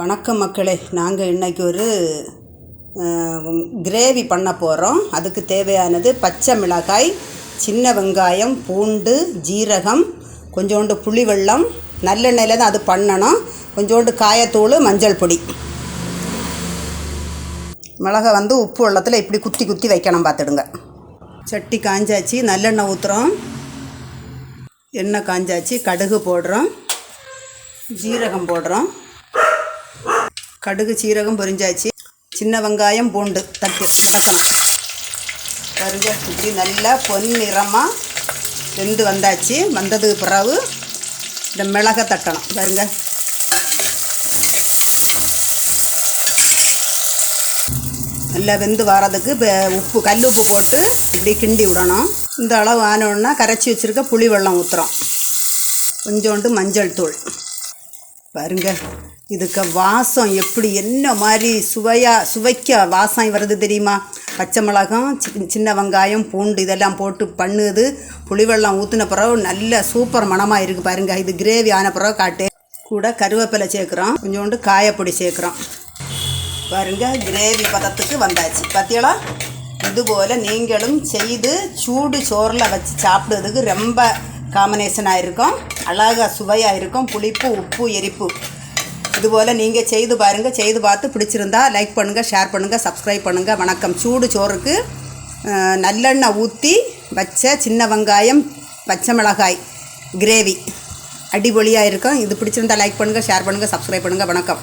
வணக்கம் மக்களே. நாங்கள் இன்றைக்கி ஒரு கிரேவி பண்ண போகிறோம் அதுக்கு தேவையானது பச்சை மிளகாய் சின்ன வெங்காயம் பூண்டு ஜீரகம் கொஞ்சோண்டு புளி வெள்ளம் நல்லெண்ணெயில் தான் அது பண்ணணும். கொஞ்சோண்டு காயத்தூள் மஞ்சள் பொடி. மிளகை வந்து உப்பு வெள்ளத்தில் இப்படி குத்தி குத்தி வைக்கணும் பார்த்துடுங்க. சட்டி காஞ்சாச்சு நல்லெண்ணெய் ஊற்றுறோம் எண்ணெய் காஞ்சாச்சு கடுகு போடுறோம். ஜீரகம் போடுறோம். கடுகு சீரகம் பொரிஞ்சாச்சு. சின்ன வெங்காயம் பூண்டு தட்டு வதக்கணும். பாருங்க இப்படி நல்லா பொன்னிறமாக வெந்து வந்தாச்சு. வந்ததுக்கு பிறகு இந்த மிளகை தட்டணும். பாருங்க. நல்லா வெந்து வரதுக்கு இப்போ உப்பு கல் உப்பு போட்டு இப்படி கிண்டி விடணும். இந்த அளவு ஆனோன்னா கரைச்சி வச்சுருக்க புளி வெள்ளம் ஊற்றுறோம் கொஞ்சோண்டு மஞ்சள் தூள். பாருங்க இதுக்கு வாசம் எப்படி என்ன மாதிரி சுவையாக சுவைக்க வாசம் வருது தெரியுமா? பச்சை மிளகாம் சி- சின்ன வெங்காயம் பூண்டு இதெல்லாம் போட்டு பண்ணுது. புளிவெள்ளம் ஊற்றின பிறகு நல்ல சூப்பர் மணமாக இருக்குது பாருங்க. இது கிரேவி ஆன பிறகு காட்டு. கூட கருவேப்பிலை சேர்க்குறோம். கொஞ்சோண்டு காயப்பொடி சேர்க்குறோம். பாருங்க கிரேவி பதத்துக்கு வந்தாச்சு. பார்த்தீங்களா இதுபோல் நீங்களும் செய்து சூடு சோறில் வச்சு சாப்பிடுறதுக்கு ரொம்ப காம்பினேஷனாக இருக்கும் அழகாக சுவையாக இருக்கும் புளிப்பு உப்பு எரிப்பு. இதுபோல் நீங்கள் செய்து பாருங்கள் செய்து பார்த்து பிடிச்சிருந்தா லைக் பண்ணுங்கள் ஷேர் பண்ணுங்கள் சப்ஸ்கிரைப் பண்ணுங்கள் வணக்கம். சூடு சோறுக்கு நல்லெண்ணெய் ஊற்றி வச்ச சின்ன வெங்காயம் பச்சை மிளகாய் கிரேவி அடிபொலியாக இருக்கும் இது பிடிச்சிருந்தா லைக் பண்ணுங்கள் ஷேர் பண்ணுங்கள் சப்ஸ்கிரைப் பண்ணுங்கள் வணக்கம்.